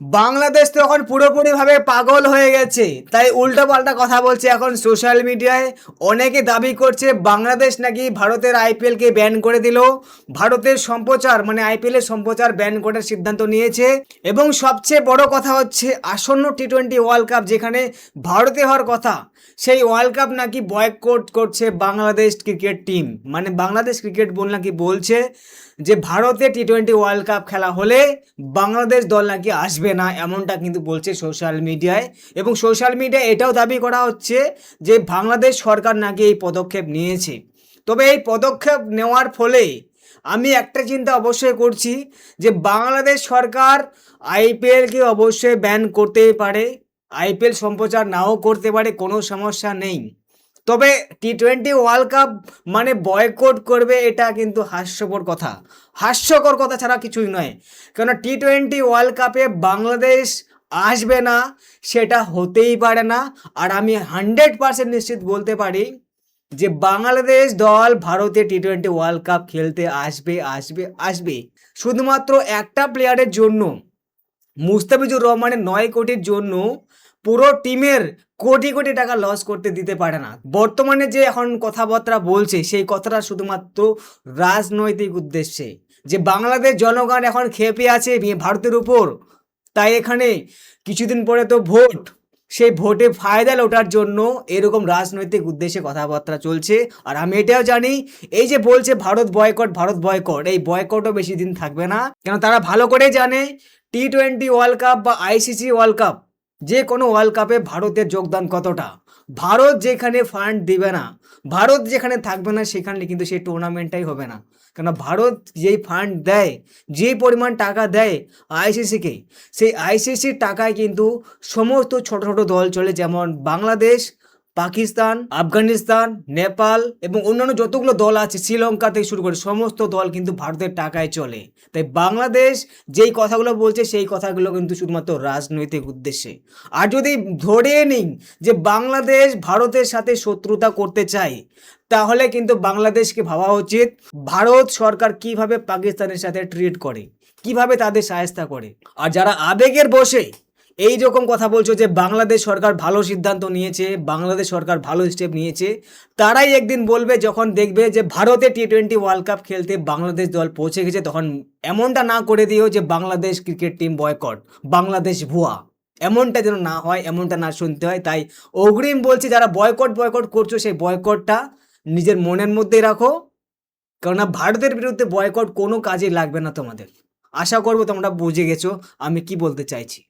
বাংলাদেশ তো এখন পুরোপুরিভাবে পাগল হয়ে গেছে। তাই উল্টো পাল্টা কথা বলছে এখন সোশ্যাল মিডিয়ায়। অনেকে দাবি করছে বাংলাদেশ নাকি ভারতের আইপিএলকে ব্যান করে দিল। ভারতের সম্প্রচার মানে আইপিএলের সম্প্রচার ব্যান করার সিদ্ধান্ত নিয়েছে। এবং সবচেয়ে বড় কথা হচ্ছে আসন্ন টি টোয়েন্টি ওয়ার্ল্ড কাপ যেখানে ভারতে হওয়ার কথা, সেই ওয়ার্ল্ড কাপ নাকি বয়কট করছে বাংলাদেশ ক্রিকেট টিম মানে বাংলাদেশ ক্রিকেট বোর্ড নাকি বলছে যে, ভারতে টি টোয়েন্টি ওয়ার্ল্ড কাপ খেলা হলে বাংলাদেশ দল নাকি আসবে না এমনটা কিন্তু বলছে সোশ্যাল মিডিয়ায়। এবং সোশ্যাল মিডিয়ায় এটাও দাবি করা হচ্ছে যে বাংলাদেশ সরকার নাকি এই পদক্ষেপ নিয়েছে। তবে এই পদক্ষেপ নেওয়ার ফলে আমি একটা চিন্তা অবশ্যই করছি যে বাংলাদেশ সরকার আইপিএলকে অবশ্যই ব্যান করতেই পারে, আইপিএল সম্প্রচার নাও করতে পারে, কোনো সমস্যা নেই। তবে টি টোয়েন্টি ওয়ার্ল্ড কাপ মানে বয়কট করবে এটা কিন্তু হাস্যকর কথা। হাস্যকর কথা ছাড়া কিছুই নয়। কেন টি টোয়েন্টি ওয়ার্ল্ড কাপে বাংলাদেশ আসবে না, সেটা হতেই পারে না। আর আমি হান্ড্রেড পার্সেন্ট নিশ্চিত বলতে পারি যে বাংলাদেশ দল ভারতে টি টোয়েন্টি ওয়ার্ল্ড কাপ খেলতে আসবে আসবে আসবে। শুধুমাত্র একটা প্লেয়ারের জন্য, মুস্তাফিজুর রহমানের নয় কোটির জন্য পুরো টিমের কোটি কোটি টাকা লস করতে দিতে পারে না। বর্তমানে যে এখন কথাবার্তা বলছে, সেই কথাটা শুধুমাত্র রাজনৈতিক উদ্দেশ্যে। যে বাংলাদেশ জনগণ এখন খেপে আছে ভারতের উপর, তাই এখানে কিছুদিন পরে তো ভোট। সেই ভোটে ফায়দা লোটার জন্য এরকম রাজনৈতিক উদ্দেশ্যে কথাবার্তা চলছে। আর আমি এটাও জানি, এই যে বলছে ভারত বয়কট ভারত বয়কট এই বয়কটও বেশি দিন থাকবে না। কেন তারা ভালো করে জানে টি টোয়েন্টি ওয়ার্ল্ড কাপ বা আইসিসি ওয়ার্ল্ড কাপ যে কোনো ওয়ার্ল্ড কাপে ভারতের যোগদান কতটা? ভারত যেখানে ফান্ড দিবে না, ভারত যেখানে থাকবে না, সেখানে কিন্তু সেই টুর্নামেন্টটাই হবে না। কেন ভারত যেই ফান্ড দেয় যে পরিমাণ টাকা দেয় আইসিসিকে সেই আইসিসির টাকায় কিন্তু সমস্ত ছোট ছোট দল চলে, যেমন বাংলাদেশ পাকিস্তান, আফগানিস্তান, নেপাল এবং অন্যান্য যতগুলো দল আছে, শ্রীলঙ্কা থেকে শুরু করে সমস্ত দল কিন্তু ভারতের টাকায় চলে। তাই বাংলাদেশ যেই কথাগুলো বলছে, সেই কথাগুলো কিন্তু শুধুমাত্র রাজনৈতিক উদ্দেশ্যে। আর যদি ধরে নিই যে বাংলাদেশ ভারতের সাথে শত্রুতা করতে চায়, তাহলে কিন্তু বাংলাদেশকে ভাবা উচিত, ভারত সরকার কীভাবে পাকিস্তানের সাথে ট্রিট করে, কীভাবে তাদের সাহায্য করে। আর যারা আবেগের বসে এই রকম কথা বলছো যে বাংলাদেশ সরকার ভালো সিদ্ধান্ত নিয়েছে, বাংলাদেশ সরকার ভালো স্টেপ নিয়েছে। তারাই একদিন বলবে, যখন দেখবে যে ভারতে টি টোয়েন্টি ওয়ার্ল্ড কাপ খেলতে বাংলাদেশ দল পৌঁছে গেছে, তখন এমনটা না করে দিও যে Bangladesh cricket team boycott Bangladesh ভুয়া। এমনটা যেন না হয়, এমনটা না শুনতে হয়। তাই অগ্রিম বলছি, যারা বয়কট বয়কট করছ, সেই বয়কটটা নিজের মনের মধ্যেই রাখো। কেননা ভারতের বিরুদ্ধে বয়কট কোনো কাজে লাগবে না তোমাদের। আশা করব তোমরা বুঝে গেছো আমি কি বলতে চাইছি।